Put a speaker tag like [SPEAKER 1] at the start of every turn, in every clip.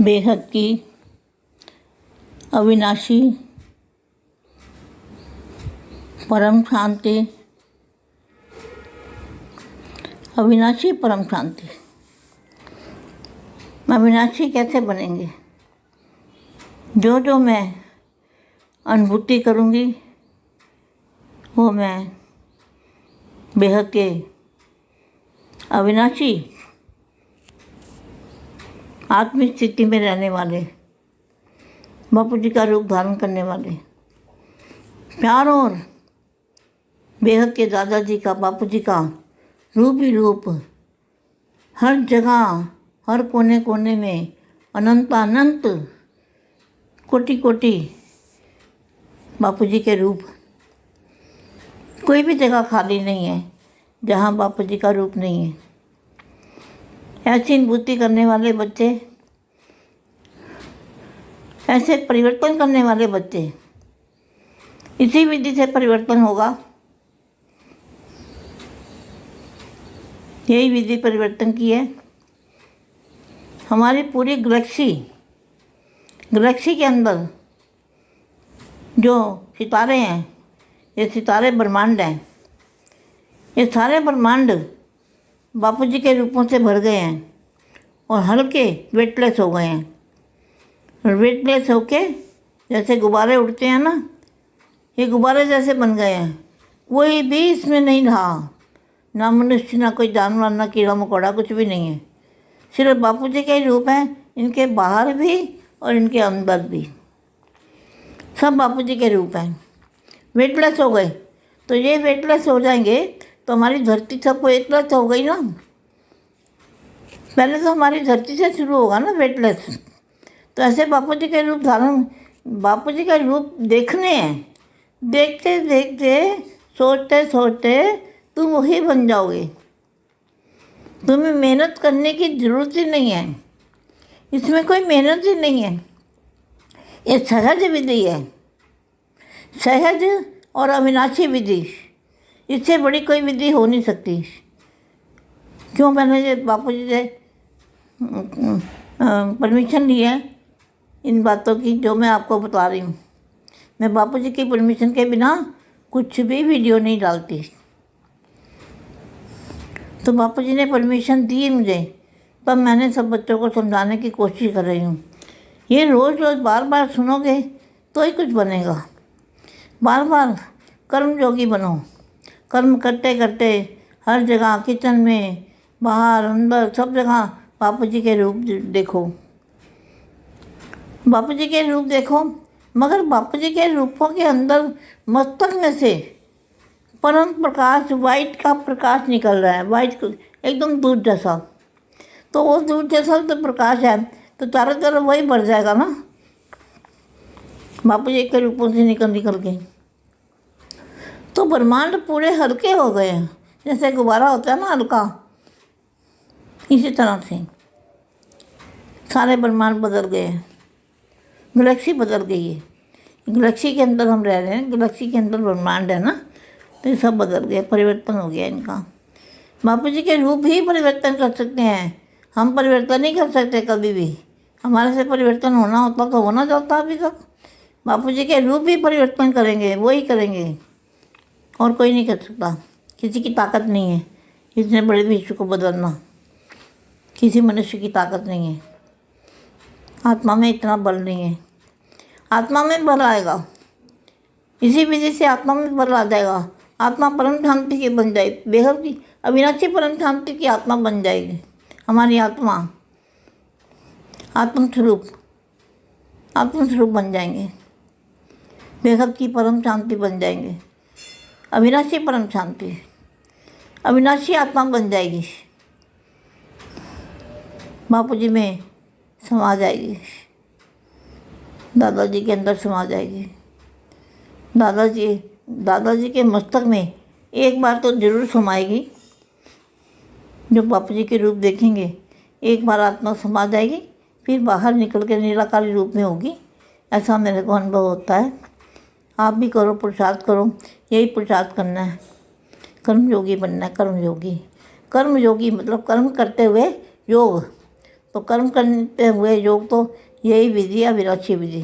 [SPEAKER 1] बेहद की अविनाशी, परम शांति, अविनाशी, परम शांति। अविनाशी कैसे बनेंगे? जो जो मैं अनुभूति करूँगी, वो मैं बेहद के अविनाशी आत्मिक स्थिति में रहने वाले बापू जी का रूप धारण करने वाले। प्यार और बेहद के दादाजी का बापू जी का रूप ही रूप हर जगह, हर कोने कोने में अनंत अनंत कोटि कोटि बापू जी के रूप। कोई भी जगह खाली नहीं है, जहाँ बापू जी का रूप नहीं है। ऐसी अनुभूति करने वाले बच्चे, ऐसे परिवर्तन करने वाले बच्चे, इसी विधि से परिवर्तन होगा। यही विधि परिवर्तन की है। हमारी पूरी गैलेक्सी गैलेक्सी के अंदर जो सितारे हैं, ये सितारे ब्रह्मांड हैं। ये सारे ब्रह्मांड बापू जी के रूपों से भर गए हैं और हल्के वेटलेस हो गए हैं। और वेटलेस होके जैसे गुब्बारे उड़ते हैं ना, ये गुब्बारे जैसे बन गए हैं। कोई भी इसमें नहीं रहा। ना मनुष्य, ना कोई जानवर, ना कीड़ा मकोड़ा, कुछ भी नहीं है। सिर्फ़ बापू जी के ही रूप हैं, इनके बाहर भी और इनके अंदर भी। सब बापू जी के रूप हैं। वेटलेस हो गए। तो ये वेटलेस हो जाएँगे तो हमारी धरती सब वेटलेस हो गई ना। पहले तो हमारी धरती से शुरू होगा ना वेटलेस। तो ऐसे बापू जी के रूप धारण बापू जी का रूप देखने हैं देखते देखते, सोचते सोचते तुम वही बन जाओगे। तुम्हें मेहनत करने की ज़रूरत ही नहीं है। इसमें कोई मेहनत ही नहीं है। ये सहज विधि है। सहज और अविनाशी विधि। इससे बड़ी कोई विधि हो नहीं सकती। क्यों मैंने बापू जी से परमिशन ली है इन बातों की जो मैं आपको बता रही हूँ। मैं बापू जी की परमिशन के बिना कुछ भी वीडियो नहीं डालती। तो बापू जी ने परमिशन दी मुझे, तब मैंने सब बच्चों को समझाने की कोशिश कर रही हूँ। ये रोज़ रोज़ बार बार सुनोगे तो ही कुछ बनेगा। बार बार कर्म योगी बनो। कर्म करते करते हर जगह किचन में, बाहर, अंदर, सब जगह बापू जी के रूप देखो। बापू जी के रूप देखो, मगर बापू जी के रूपों के अंदर मस्तक में से परम प्रकाश वाइट का प्रकाश निकल रहा है वाइट एकदम दूध जैसा। तो वो दूध जैसा तो प्रकाश है तो चारों तरफ़ वही बढ़ जाएगा ना? बापू जी के रूपों से निकल निकल के। तो ब्रह्मांड पूरे हल्के हो गए जैसे गुब्बारा होता है ना हल्का, इसी तरह से। सारे ब्रह्मांड बदल गए गैलेक्सी बदल गई है। गलेक्सी के अंदर हम रह रहे हैं, गलेक्सी के अंदर ब्रह्मांड है ना तो ये सब बदल गया, परिवर्तन हो गया इनका। बापू जी के रूप ही परिवर्तन कर सकते हैं। हम परिवर्तन नहीं कर सकते कभी भी। हमारे से परिवर्तन होना होता तो होना चाहता अभी तक। बापू जी के रूप ही परिवर्तन करेंगे वही करेंगे। और कोई नहीं कर सकता। किसी की ताकत नहीं है। इतने बड़े विश्व को बदलना। किसी मनुष्य की ताकत नहीं है। आत्मा में इतना बल नहीं है। आत्मा में बल आएगा। इसी वजह से आत्मा में बल आ जाएगा। आत्मा परम शांति की बन जाए, बेहद की अविनाशी परम शांति की आत्मा बन जाएगी। हमारी आत्मा आत्मस्वरूप आत्मस्वरूप बन जाएँगे। बेहद की परम शांति बन जाएँगे। अविनाशी परम शांति अविनाशी आत्मा बन जाएगी। बापू जी में समा जाएगी दादाजी के अंदर समा जाएगी दादाजी दादाजी के मस्तक में एक बार तो ज़रूर समाएगी। जो बापू जी के रूप देखेंगे, एक बार आत्मा समा जाएगी फिर बाहर निकल के निराकारी रूप में होगी। ऐसा मेरे को अनुभव होता है। आप भी करो पुरुषार्थ करो। यही पुरुषार्थ करना है। कर्म योगी बनना है कर्म योगी कर्म योगी मतलब कर्म करते हुए योग। तो कर्म करते हुए योग तो यही विधि अविनाशी विधि।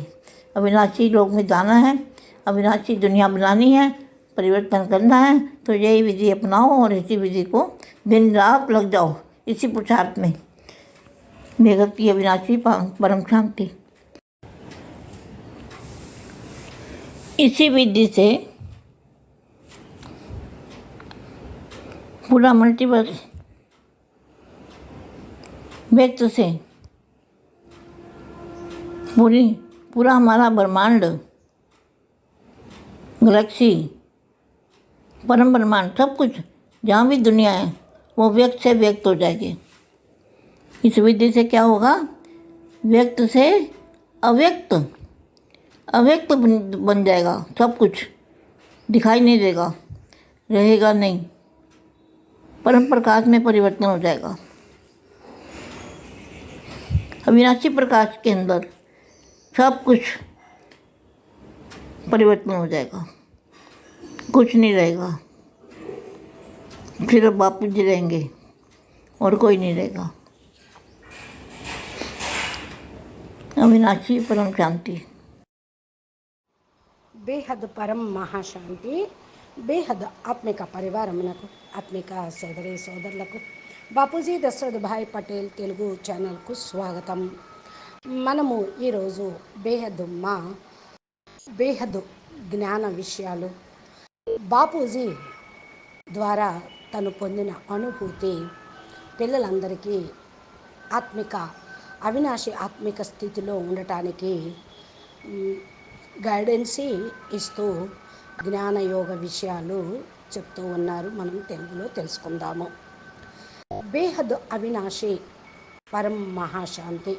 [SPEAKER 1] अविनाशी लोक में जाना है, अविनाशी दुनिया बनानी है, परिवर्तन करना है तो यही विधि अपनाओ और इसी विधि को दिन रात लग जाओ, इसी पुरुषार्थ में। बेगत की अविनाशी परम शांति। इसी विधि से पूरा मल्टीवर्स व्यक्त से। पूरी, पूरा हमारा ब्रह्मांड। गैलेक्सी। परम ब्रह्मांड, सब कुछ, जहाँ भी दुनिया है, वो व्यक्त से व्यक्त हो जाएगी। इस विधि से क्या होगा? व्यक्त से अव्यक्त। अव्यक्त बन जाएगा, सब कुछ। दिखाई नहीं देगा। रहेगा नहीं। परम प्रकाश में परिवर्तन हो जाएगा। अविनाशी प्रकाश के अंदर सब कुछ परिवर्तन हो जाएगा। कुछ नहीं रहेगा। फिर बापू जी रहेंगे और कोई नहीं रहेगा। अविनाशी परम शांति।
[SPEAKER 2] बेहद परम महाशांति। బేహద్ ఆత్మిక పరివారమునకు ఆత్మిక సోదరి సోదరులకు బాపూజీ దశరథభాయ్ పటేల్ తెలుగు ఛానల్కు స్వాగతం. మనము ఈరోజు బేహద్ మా బేహద్ జ్ఞాన విషయాలు. బాపూజీ ద్వారా తను పొందిన అనుభూతి పిల్లలందరికీ ఆత్మిక అవినాశి ఆత్మిక స్థితిలో ఉండటానికి గైడెన్సీ ఇస్తూ జ్ఞానయోగ విషయాలు చెప్తూ ఉన్నారు. మనం తెలుగులో తెలుసుకుందాము. బేహద్ అవినాశి పరం మహాశాంతి.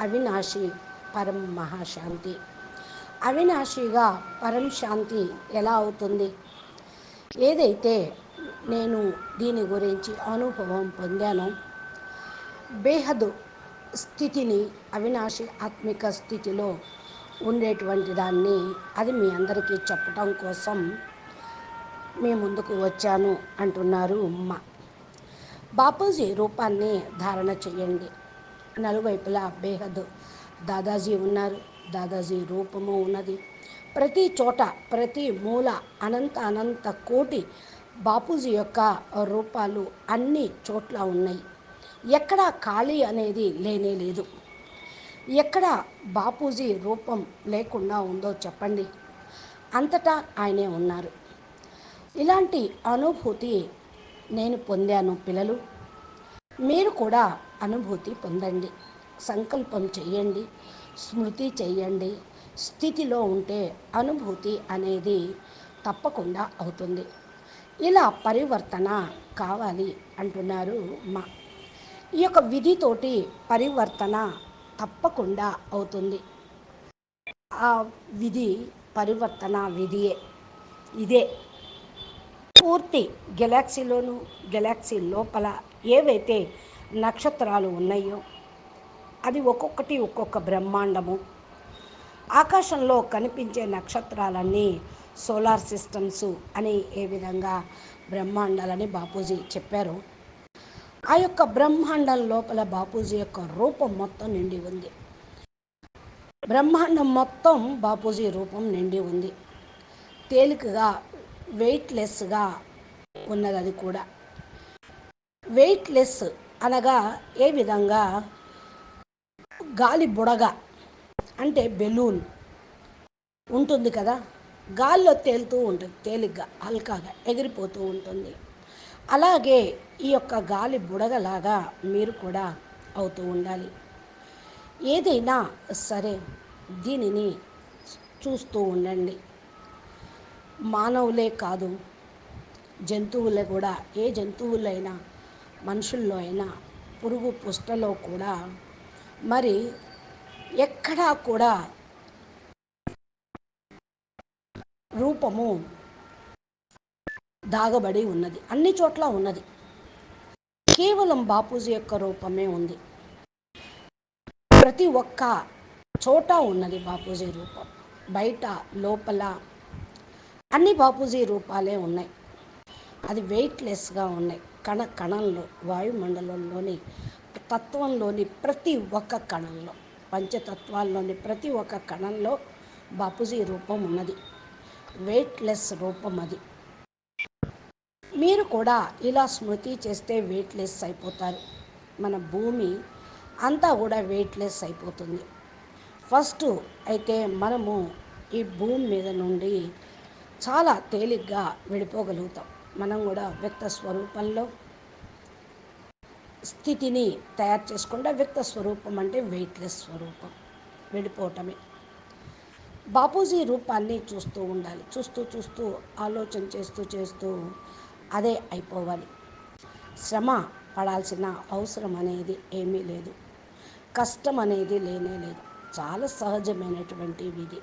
[SPEAKER 2] అవినాశి పరం మహాశాంతి. అవినాశిగా పరం శాంతి ఎలా అవుతుంది? ఏదైతే నేను దీని గురించి అనుభవం పొందానో బేహద్ స్థితిని అవినాశి ఆత్మిక స్థితిలో ఉండేటువంటి దాన్ని అది మీ అందరికీ చెప్పటం కోసం మీ ముందుకు వచ్చాను అంటున్నారు ఉమ్మ బాపూజీ రూపాన్ని ధారణ చేయండి. నలువైపులా బేహద్ దాదాజీ ఉన్నారు. దాదాజీ రూపము ఉన్నది. ప్రతి చోట ప్రతి మూల అనంత అనంత కోటి బాపూజీ యొక్క రూపాలు అన్ని చోట్ల ఉన్నాయి. ఎక్కడా ఖాళీ అనేది లేనే లేదు. ఎక్కడ బాపూజీ రూపం లేకుండా ఉందో చెప్పండి. అంతటా ఆయనే ఉన్నారు. ఇలాంటి అనుభూతి నేను పొందాను పిల్లలు. మీరు కూడా అనుభూతి పొందండి. సంకల్పం చేయండి స్మృతి చేయండి స్థితిలో ఉంటే అనుభూతి అనేది తప్పకుండా అవుతుంది. ఇలా పరివర్తన కావాలి అంటున్నారు మా. ఈ యొక్క విధితోటి పరివర్తన తప్పకుండా అవుతుంది. ఆ విధి పరివర్తన విధియే. ఇదే పూర్తి గెలాక్సీలోను గెలాక్సీ లోపల ఏవైతే నక్షత్రాలు ఉన్నాయో అది ఒక్కొక్కటి ఒక్కొక్క బ్రహ్మాండము. ఆకాశంలో కనిపించే నక్షత్రాలన్నీ సోలార్ సిస్టమ్స్ అని ఏ విధంగా బ్రహ్మాండాలని బాపూజీ చెప్పారు. ఆ యొక్క బ్రహ్మాండం లోపల బాపూజీ యొక్క రూపం మొత్తం నిండి ఉంది. బ్రహ్మాండం మొత్తం బాపూజీ రూపం నిండి ఉంది. తేలికగా వెయిట్లెస్గా ఉన్నది అది కూడా. వెయిట్లెస్ అనగా ఏ విధంగా? గాలి బుడగ అంటే బెలూన్ ఉంటుంది కదా. గాల్లో తేలుతూ ఉంటుంది తేలిగ్గా హల్కాగా ఎగిరిపోతూ ఉంటుంది. అలాగే ఈ యొక్క గాలి బుడగలాగా మీరు కూడా అవుతూ ఉండాలి. ఏదైనా సరే దీనిని చూస్తూ ఉండండి. మానవులే కాదు జంతువులే కూడా ఏ జంతువులైనా మనుషుల్లో అయినా పురుగు పుష్టలో కూడా మరి ఎక్కడా కూడా రూపము దాగబడి ఉన్నది. అన్ని చోట్ల ఉన్నది. కేవలం బాపూజీ యొక్క రూపమే ఉంది. ప్రతి ఒక్క చోట ఉన్నది బాపూజీ రూపం. బయట లోపల అన్ని బాపూజీ రూపాలే ఉన్నాయి. అది వెయిట్లెస్గా ఉన్నాయి. కణ కణంలో వాయుమండలంలోని తత్వంలోని ప్రతి ఒక్క కణంలో పంచతత్వాల్లోని ప్రతి ఒక్క కణంలో బాపూజీ రూపం ఉన్నది. వెయిట్లెస్ రూపం అది. మీరు కూడా ఇలా స్మృతి చేస్తే వెయిట్లెస్ అయిపోతారు. మన భూమి అంతా కూడా వెయిట్లెస్ అయిపోతుంది. ఫస్ట్ అయితే మనము ఈ భూమి మీద నుండి చాలా తేలిగ్గా విడిపోగలుగుతాం. మనం కూడా వ్యక్త స్వరూపంలో స్థితిని తయారు చేసుకుంటే వ్యక్త స్వరూపం అంటే వెయిట్లెస్ స్వరూపం విడిపోవటమే. బాపూజీ రూపాన్ని చూస్తూ ఉండాలి. చూస్తూ చూస్తూ ఆలోచన చేస్తూ చేస్తూ అదే అయిపోవాలి. శ్రమ పడాల్సిన అవసరం అనేది ఏమీ లేదు. కష్టం అనేది లేనే లేదు. చాలా సహజమైనటువంటి విధి.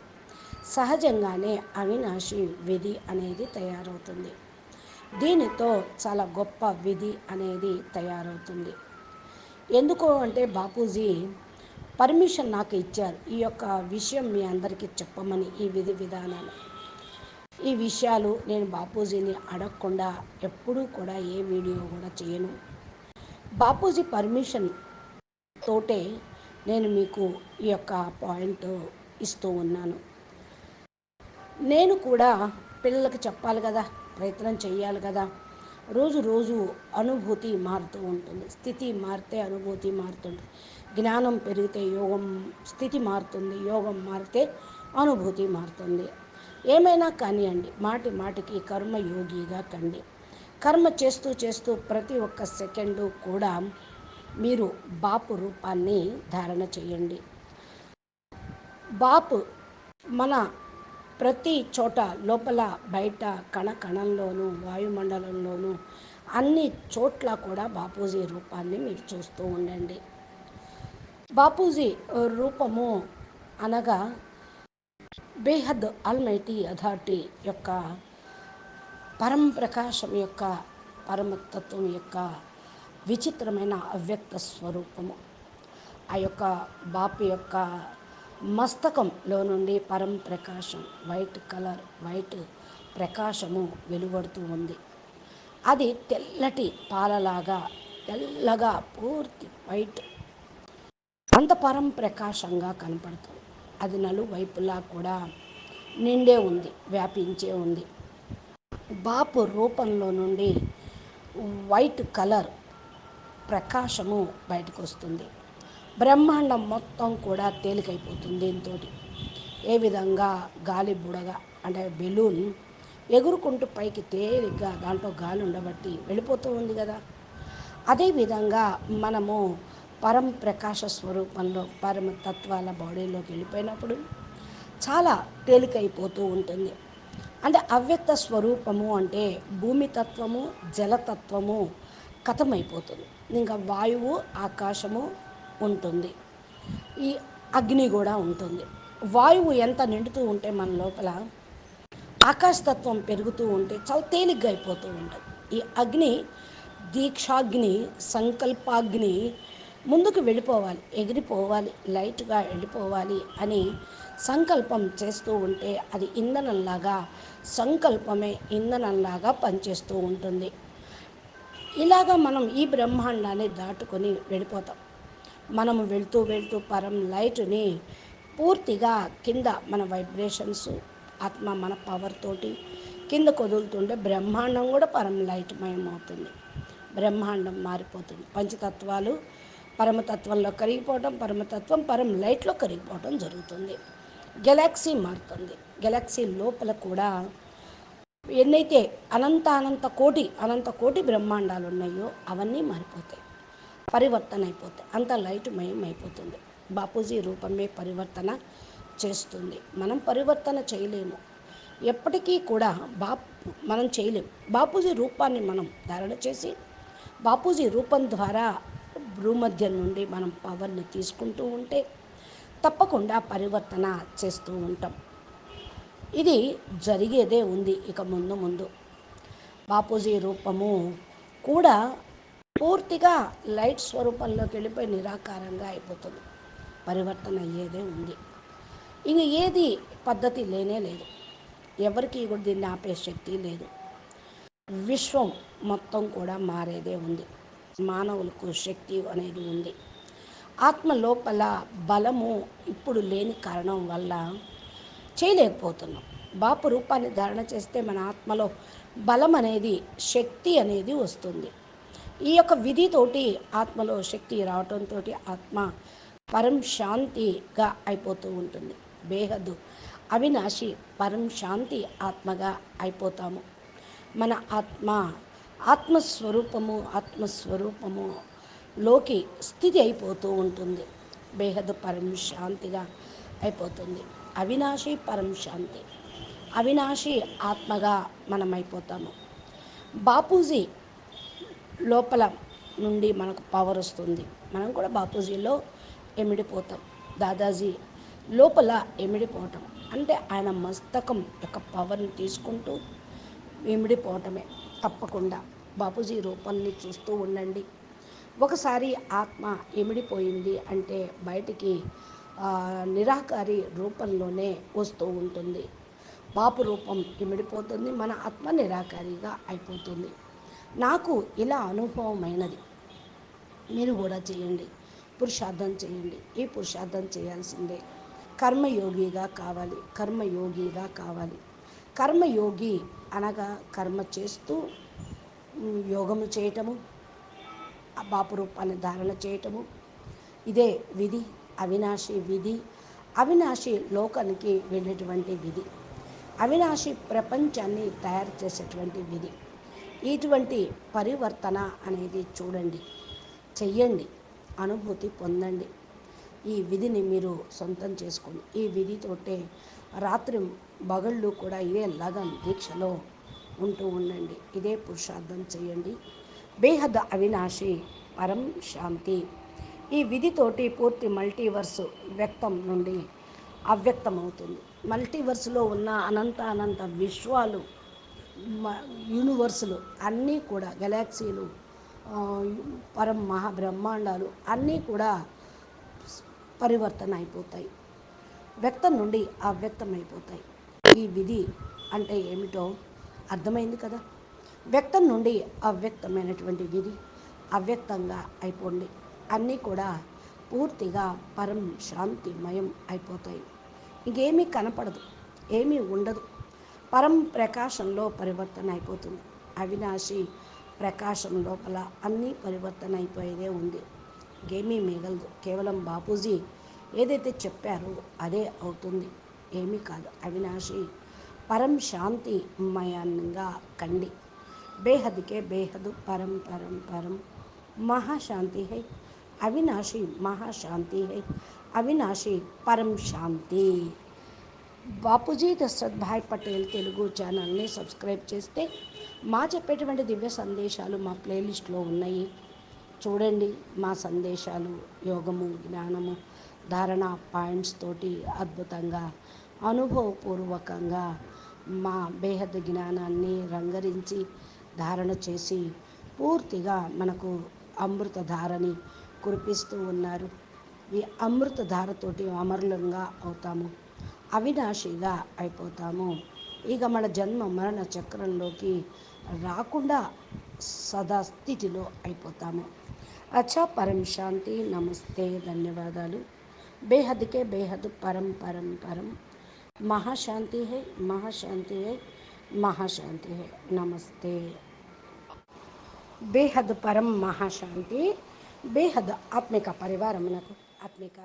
[SPEAKER 2] సహజంగానే అవినాశి విధి అనేది తయారవుతుంది. దీనితో చాలా గొప్ప విధి అనేది తయారవుతుంది. ఎందుకు అంటే బాపూజీ పర్మిషన్ నాకు ఇచ్చారు. ఈ యొక్క విషయం మీ అందరికీ చెప్పమని ఈ విధి విధానాలు ఈ విషయాలు నేను బాపూజీని అడగకుండా ఎప్పుడూ కూడా ఏ వీడియో కూడా చేయను. బాపూజీ పర్మిషన్ తోటే నేను మీకు ఈ యొక్క పాయింట్ ఇస్తూ ఉన్నాను. నేను కూడా పిల్లలకు చెప్పాలి కదా ప్రయత్నం చేయాలి కదా. రోజు రోజు అనుభూతి మారుతూ ఉంటుంది. స్థితి మారితే అనుభూతి మారుతుంది. జ్ఞానం పెరిగితే యోగం స్థితి మారుతుంది యోగం మారితే అనుభూతి మారుతుంది. ఏమైనా కానివ్వండి మాటి మాటికి కర్మయోగిగా కండి. కర్మ చేస్తూ చేస్తూ ప్రతి ఒక్క సెకండు కూడా మీరు బాపు రూపాన్ని ధారణ చేయండి. బాపు మన ప్రతి చోట లోపల బయట కణ కణంలోనూ వాయుమండలంలోనూ అన్ని చోట్ల కూడా బాపూజీ రూపాన్ని మీరు చూస్తూ ఉండండి. బాపూజీ రూపము అనగా బేహద్ ఆల్మైటీ అథారిటీ యొక్క పరం ప్రకాశం యొక్క పరమతత్వం యొక్క విచిత్రమైన అవ్యక్త స్వరూపము. ఆ యొక్క బాపు యొక్క మస్తకంలో నుండి పరం ప్రకాశం వైట్ కలర్ వైట్ ప్రకాశము వెలువడుతూ ఉంది. అది తెల్లటి పాలలాగా తెల్లగా పూర్తి వైట్ అంత పరం ప్రకాశంగా కనపడుతుంది. అది నలువైపులా కూడా నిండే ఉంది వ్యాపించే ఉంది. బాపు రూపంలో నుండి వైట్ కలర్ ప్రకాశము బయటకు వస్తుంది బ్రహ్మాండం మొత్తం కూడా తేలికైపోతుంది దీంతో ఏ విధంగా గాలి బుడగ అంటే బెలూన్ ఎగురుకుంటూ పైకి తేలిగ్గా దాంట్లో గాలి ఉండబట్టి వెళ్ళిపోతూ ఉంది కదా. అదేవిధంగా మనము పరం ప్రకాశ స్వరూపంలో పరమ తత్వాల బాడీలోకి వెళ్ళిపోయినప్పుడు చాలా తేలికైపోతూ ఉంటుంది. అంటే అవ్యక్త స్వరూపము అంటే భూమి తత్వము జలతత్వము కథమైపోతుంది. ఇంకా వాయువు ఆకాశము ఉంటుంది. ఈ అగ్ని కూడా ఉంటుంది. వాయువు ఎంత నిండుతూ ఉంటే మన లోపల ఆకాశతత్వం పెరుగుతూ ఉంటే చాలా తేలిగ్గా అయిపోతూ ఉంటుంది. ఈ అగ్ని దీక్షాగ్ని సంకల్పాగ్ని ముందుకు వెళ్ళిపోవాలి ఎగిరిపోవాలి లైట్గా వెళ్ళిపోవాలి అని సంకల్పం చేస్తూ ఉంటే అది ఇంధనంలాగా సంకల్పమే ఇంధనంలాగా పనిచేస్తూ ఉంటుంది. ఇలాగా మనం ఈ బ్రహ్మాండాన్ని దాటుకొని వెళ్ళిపోతాం. మనం వెళ్తూ వెళ్తూ పరం లైట్ని పూర్తిగా కింద మన వైబ్రేషన్స్ ఆత్మ మన పవర్ తోటి కింద కొదులుతుంటే బ్రహ్మాండం కూడా పరం లైట్ మయమవుతుంది బ్రహ్మాండం మారిపోతుంది. పంచతత్వాలు పరమతత్వంలో కరిగిపోవడం పరమతత్వం పరం లైట్లో కరిగిపోవడం జరుగుతుంది. గెలాక్సీ మారుతుంది. గెలాక్సీ లోపల కూడా ఎన్నైతే అనంత అనంత కోటి అనంత కోటి బ్రహ్మాండాలు ఉన్నాయో అవన్నీ మారిపోతాయి. పరివర్తన అయిపోతాయి. అంత లైట్ మయం అయిపోతుంది. బాపూజీ రూపమే పరివర్తన చేస్తుంది. మనం పరివర్తన చేయలేము. ఎప్పటికీ కూడా బాపు మనం చేయలేము బాపూజీ రూపాన్ని మనం ధారణ చేసి బాపూజీ రూపం ద్వారా భూమధ్యం నుండి మనం పవర్ని తీసుకుంటూ ఉంటే తప్పకుండా పరివర్తన చేస్తూ ఉంటాం. ఇది జరిగేదే ఉంది ఇక ముందు ముందు. బాపూజీ రూపము కూడా పూర్తిగా లైట్ స్వరూపంలోకి వెళ్ళిపోయి నిరాకారంగా అయిపోతుంది. పరివర్తన అయ్యేదే ఉంది. ఇంక ఏది పద్ధతి లేనే లేదు. ఎవరికి కూడా దీన్ని ఆపే శక్తి లేదు. విశ్వం మొత్తం కూడా మారేదే ఉంది. మానవులకు శక్తి అనేది ఉంది. ఆత్మ లోపల బలము ఇప్పుడు లేని కారణం వల్ల చేయలేకపోతున్నాం. బాపు రూపాన్ని ధారణ చేస్తే మన ఆత్మలో బలం అనేది శక్తి అనేది వస్తుంది. ఈ యొక్క విధితోటి ఆత్మలో శక్తి రావటంతో ఆత్మ పరం శాంతిగా అయిపోతూ ఉంటుంది. బేహద్దు అవినాశి పరం శాంతి ఆత్మగా అయిపోతాము. మన ఆత్మ ఆత్మస్వరూపము ఆత్మస్వరూపము లోకి స్థితి అయిపోతూ ఉంటుంది. బేహద్దు పరం శాంతిగా అయిపోతుంది. అవినాశి పరం శాంతి. అవినాశి ఆత్మగా మనం అయిపోతాము బాపూజీ లోపల నుండి మనకు పవర్ వస్తుంది. మనం కూడా బాపూజీలో ఎమిడిపోతాం. దాదాజీ లోపల ఎమిడిపోవటం. అంటే ఆయన మస్తకం యొక్క పవర్ని తీసుకుంటూ ఎమిడిపోవటమే. తప్పకుండా. బాపూజీ రూపాన్ని చూస్తూ ఉండండి. ఒకసారి ఆత్మ ఎమిడిపోయింది అంటే బయటికి నిరాకారి రూపంలోనే వస్తూ ఉంటుంది. బాపు రూపం ఇమిడిపోతుంది మన ఆత్మ నిరాకారిగా అయిపోతుంది. నాకు ఇలా అనుభవమైనది. మీరు కూడా చేయండి. పురుషార్థం చేయండి. ఈ పురుషార్థం చేయాల్సిందే. కర్మయోగిగా కావాలి. కర్మయోగిగా కావాలి. కర్మయోగి అనగా కర్మ చేస్తూ యోగము చేయటము బాపు రూపాన్ని ధారణ చేయటము. ఇదే విధి అవినాశి విధి. అవినాశి లోకానికి వెళ్ళేటువంటి విధి. అవినాశి ప్రపంచాన్ని తయారు చేసేటువంటి విధి. ఇటువంటి పరివర్తన అనేది చూడండి చెయ్యండి అనుభూతి పొందండి. ఈ విధిని మీరు సొంతం చేసుకోండి. ఈ విధితోటే రాత్రి పగళ్ళు కూడా ఇదే లగన్ దీక్షలో ఉంటూ ఉండండి. ఇదే పురుషార్థం చేయండి. బేహద్ అవినాశి పరం శాంతి. ఈ విధితోటి పూర్తి మల్టీవర్స్ వ్యక్తం నుండి అవ్యక్తం అవుతుంది మల్టీవర్స్లో ఉన్న అనంత అనంత విశ్వాలు యూనివర్సులు అన్నీ కూడా గెలాక్సీలు పరం మహాబ్రహ్మాండాలు అన్నీ కూడా పరివర్తన అయిపోతాయి. వ్యక్తం నుండి అవ్యక్తం అయిపోతాయి ఈ విధి అంటే ఏమిటో అర్థమైంది కదా? వ్యక్తం నుండి అవ్యక్తమైనటువంటి విధి అవ్యక్తంగా అయిపోండి. అన్నీ కూడా పూర్తిగా పరం శాంతిమయం అయిపోతాయి. ఇంకేమీ కనపడదు ఏమీ ఉండదు. పరం ప్రకాశంలో పరివర్తన అయిపోతుంది. అవినాశి ప్రకాశం లోపల అన్నీ పరివర్తన అయిపోయేదే ఉంది. ఇంకేమీ మిగలదు. కేవలం బాపూజీ ఏదైతే చెప్పారో అదే అవుతుంది. ఏమీ కాదు. అవినాశి పరం శాంతి మయాన్నంగా కండి. బేహద్కే బేహదు పరం పరం పరం. మహాశాంతి హై. అవినాశి మహాశాంతి హై. అవినాశి పరం శాంతి. బాపూజీ దశరథ్ భాయ్ పటేల్ తెలుగు ఛానల్ని సబ్స్క్రైబ్ చేస్తే మా చెప్పేటువంటి దివ్య సందేశాలు మా ప్లేలిస్ట్లో ఉన్నాయి. చూడండి మా సందేశాలు యోగము జ్ఞానము. ధారణ పాయింట్స్ తోటి అద్భుతంగా అనుభవపూర్వకంగా మా బేహద్ జ్ఞానాన్ని రంగరించి ధారణ చేసి పూర్తిగా మనకు అమృతధారని కురిపిస్తూ ఉన్నారు. ఈ అమృతధారతోటి అమరులంగా అవుతాము అవినాశిగా అయిపోతాము. ఇక మన జన్మ మరణ చక్రంలోకి రాకుండా సదా స్థితిలో అయిపోతాము. అచ్చా పరం శాంతి. నమస్తే. ధన్యవాదాలు. బేహద్కే బేహద్ పరం పరం పరం మహాశాంతి హై మహాశాంతి హై మహాశాంతి హై నమస్తే బేహద్ పరం మహాశాంతి బేహద్ ఆత్మిక పరివారమునకు ఆత్మిక